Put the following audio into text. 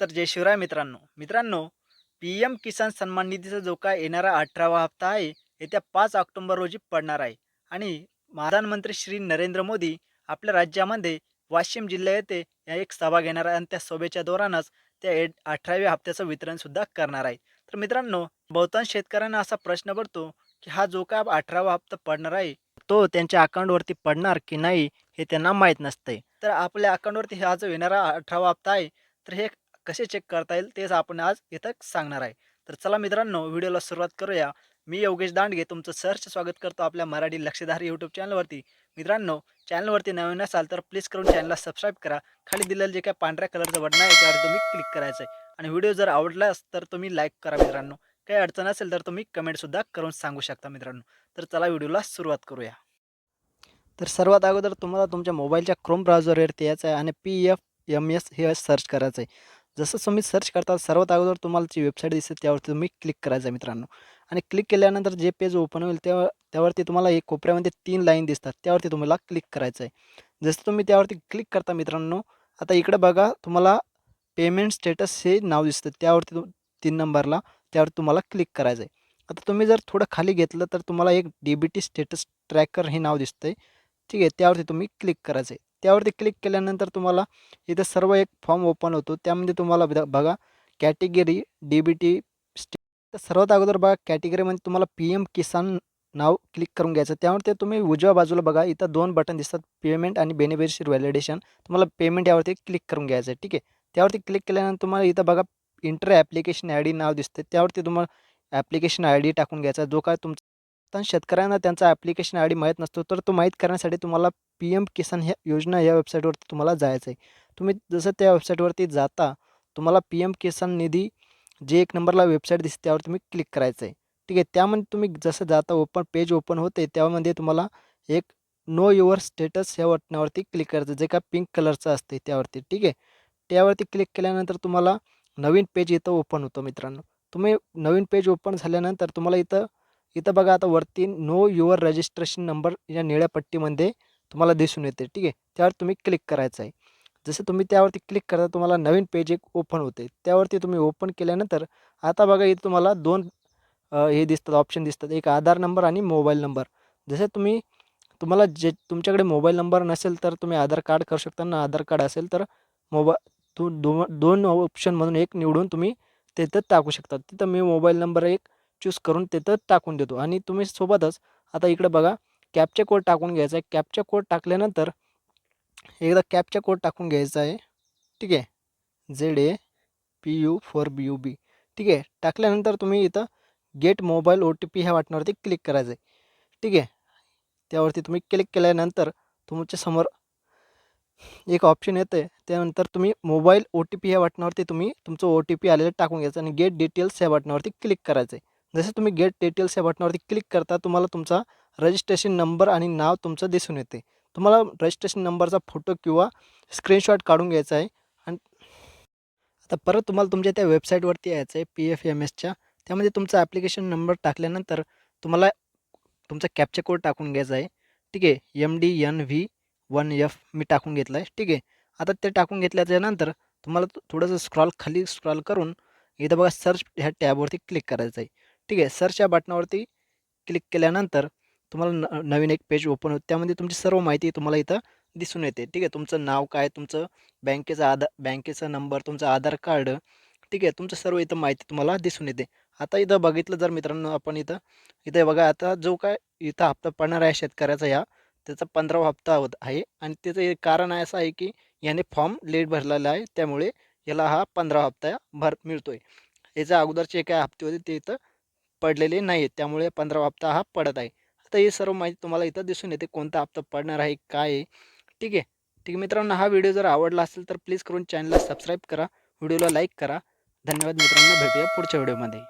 तर जय शिवराय मित्रांनो. मित्रांनो पी एम किसान सन्मान निधीचा जो काय येणारा अठरावा हप्ता आहे येत्या पाच ऑक्टोबर रोजी पडणार आहे. आणि प्रधानमंत्री श्री नरेंद्र मोदी आपल्या राज्यामध्ये वाशिम जिल्हा येथे या एक सभा घेणार आहे आणि त्या सभेच्या दौरानच त्या ए अठराव्या हप्त्याचं वितरणसुद्धा करणार आहे. तर मित्रांनो बहुतांश शेतकऱ्यांना असा प्रश्न पडतो की हा जो काय अठरावा हप्ता पडणार आहे तो त्यांच्या अकाउंटवरती पडणार की नाही हे त्यांना माहीत नसते तर आपल्या अकाउंटवरती हा जो येणारा अठरावा हप्ता आहे तर हे कसे चेक करता येईल तेच आपण आज इथं सांगणार आहे. तर चला मित्रांनो व्हिडिओला सुरुवात करूया. मी योगेश दांडगे तुमचं सहर्ष स्वागत करतो आपल्या मराठी लक्षधार यूट्यूब चॅनलवरती मित्रांनो चॅनलवरती नवीन असाल तर प्लीज करून चॅनलला सबस्क्राईब करा. खाली दिलेलं जे काय पांढऱ्या कलरचं बटन आहे त्यावर तुम्ही क्लिक करायचं आहे. आणि व्हिडिओ जर आवडलास तर तुम्ही लाईक करा मित्रांनो. काही अडचण असेल तर तुम्ही कमेंटसुद्धा करून सांगू शकता मित्रांनो. तर चला व्हिडिओला सुरुवात करूया. तर सर्वात अगोदर तुम्हाला तुमच्या मोबाईलच्या क्रोम ब्राउझरवरती यायचं आहे आणि पी एफ एम एस हे सर्च करायचं आहे. जसं तुम्ही सर्च करता सर्वात अगोदर तुम्हाला जी वेबसाईट दिसते त्यावरती तुम्ही क्लिक करायचं आहे मित्रांनो. आणि क्लिक केल्यानंतर जे पेज ओपन होईल त्यावर त्यावरती तुम्हाला एक कोपऱ्यामध्ये तीन लाईन दिसतात. त्यावरती तुम्हाला क्लिक करायचं आहे. जसं तुम्ही त्यावरती क्लिक करता मित्रांनो आता इकडे बघा तुम्हाला पेमेंट स्टेटस हे नाव दिसतं. त्यावरती तीन नंबरला त्यावर तुम्हाला क्लिक करायचं आहे. आता तुम्ही जर थोडं खाली घेतलं तर तुम्हाला एक D B T status tracker हे नाव दिसतं आहे ठीक आहे त्यावरती तुम्ही क्लिक करायचं आहे. त्यावरती क्लिक केल्यानंतर तुम्हाला इथं सर्व एक फॉर्म ओपन होतो. त्यामध्ये तुम्हाला बघा- बघा category D B T stay सर्वात अगोदर बघा कॅटेगरीमध्ये तुम्हाला पी एम किसान नाव क्लिक करून घ्यायचं. त्यावरती तुम्ही उजव्या बाजूला बघा इथं दोन बटन दिसतात पेमेंट आणि बेनिफिशियर व्हॅलिडेशन तुम्हाला पेमेंट यावरती क्लिक करून घ्यायचं आहे ठीक आहे? त्यावरती क्लिक केल्यानंतर तुम्हाला इथं बघा इंटर ॲप्लिकेशन आय डी नाव दिसते त्यावरती तुम्हाला ॲप्लिकेशन आय डी टाकून घ्यायचा जो काय तुमचा असताना शेतकऱ्यांना त्यांचा ॲप्लिकेशन आय डी माहीत नसतो तर तो माहीत करण्यासाठी तुम्हाला पी एम किसान ह्या योजना या वेबसाईटवरती तुम्हाला जायचं आहे तुम्ही जसं त्या वेबसाईटवरती जाता तुम्हाला पी एम किसान निधी जे एक नंबरला वेबसाईट दिसते त्यावर तुम्ही क्लिक करायचं आहे ठीक आहे त्यामध्ये तुम्ही जसं जाता ओपन पेज ओपन होते त्यामध्ये तुम्हाला एक नो युअर स्टेटस ह्या बटनावरती क्लिक करायचं जे का पिंक कलरचं असते त्यावरती. ठीक आहे त्यावरती क्लिक केल्यानंतर तुम्हाला नवीन पेज इथं ओपन होतं मित्रांनो. तुम्ही नवीन पेज ओपन झाल्यानंतर तुम्हाला इथं इथं बघा आता वरती नो युअर रजिस्ट्रेशन नंबर या निळ्या पट्टीमध्ये तुम्हाला दिसून येते ठीक आहे? त्यावर तुम्ही क्लिक करायचं आहे. जसं तुम्ही त्यावरती क्लिक करता तुम्हाला नवीन पेज एक ओपन होते. त्यावरती तुम्ही ओपन केल्यानंतर आता बघा इथं तुम्हाला दोन हे दिसतात ऑप्शन दिसतात. एक आधार नंबर आणि मोबाईल नंबर जसे तुम्ही तुम्हाला जे तुमच्याकडे मोबाईल नंबर नसेल तर तुम्ही आधार कार्ड करू शकता. ना आधार कार्ड असेल तर मोबा तू दो दोन ऑप्शनमधून एक निवडून तुम्ही तिथं टाकू शकता. तिथं मी मोबाईल नंबर एक चूज करून तिथं टाकून देतो. आणि तुम्ही सोबतच आता इकडे बघा कॅपचा कोड टाकून घ्यायचा आहे. कॅपचा कोड टाकल्यानंतर एकदा कॅपचा कोड टाकून घ्यायचा आहे. ठीक आहे? Z A P U four B U B ठीक आहे? टाकल्यानंतर तुम्ही इथं get mobile O T P ह्या वाटणावरती क्लिक करायचं आहे. ठीक आहे? त्यावरती तुम्ही क्लिक केल्यानंतर तुमच्यासमोर एक ऑप्शन येतं आहे त्यानंतर तुम्ही मोबाईल ओ टी पी ह्या बटनावरती तुम्ही तुमचं ओ टी पी आलेलं टाकून घ्यायचं आणि गेट डिटेल्स ह्या बटनावरती क्लिक करायचं आहे. जसं तुम्ही गेट डिटेल्स ह्या बटनावरती क्लिक करता तुम्हाला तुमचा रजिस्ट्रेशन नंबर आणि नाव तुमचं दिसून येते. तुम्हाला रजिस्ट्रेशन नंबरचा फोटो किंवा स्क्रीनशॉट काढून घ्यायचा आहे. आणि आता परत तुम्हाला तुमच्या त्या वेबसाईटवरती यायचं आहे पी एफ एम एसच्या त्यामध्ये तुमचा ॲप्लिकेशन नंबर टाकल्यानंतर तुम्हाला तुमचा कॅप्चर कोड टाकून घ्यायचा आहे. ठीक आहे? M D N V one F मी टाकून घेतला आहे ठीक आहे? आता ते टाकून घेतल्याच्यानंतर तुम्हाला थोडंसं स्क्रॉल खाली स्क्रॉल करून इथं बघा सर्च ह्या टॅबवरती क्लिक करायचं आहे ठीक आहे. सर्च या बटनावरती क्लिक केल्यानंतर तुम्हाला न नवीन एक पेज ओपन होतं त्यामध्ये तुमची सर्व माहिती तुम्हाला इथं दिसून येते. ठीक आहे. तुमचं नाव काय? तुमचं बँकेचा आधार बँकेचा नंबर तुमचं आधार कार्ड ठीक आहे. तुमचं सर्व इथं माहिती तुम्हाला दिसून येते. आता इथं बघितलं जर मित्रांनो आपण इथं इथं बघा आता जो काय इथं हप्ता पडणार आहे शेतकऱ्याचा या त्याचा पंधरावा हप्ता होत आहे. आणि त्याचं एक कारण असं आहे की याने फॉर्म लेट भरलेला आहे. त्यामुळे याला हा पंधरा हप्ता भर मिळतो आहे याच्या अगोदरचे काय हप्ते होते ते इथं पडलेले नाही आहेत त्यामुळे पंधरा हप्ता हा पडत आहे. आता हे सर्व माहिती तुम्हाला इथं दिसून येते. कोणता हप्ता पडणार आहे काय आहे? ठीक आहे? ठीक आहे मित्रांनो हा व्हिडिओ जर आवडला असेल तर प्लीज करून चॅनलला सबस्क्राईब करा. व्हिडिओला लाईक करा. धन्यवाद मित्रांनो. भेटूया पुढच्या व्हिडिओमध्ये.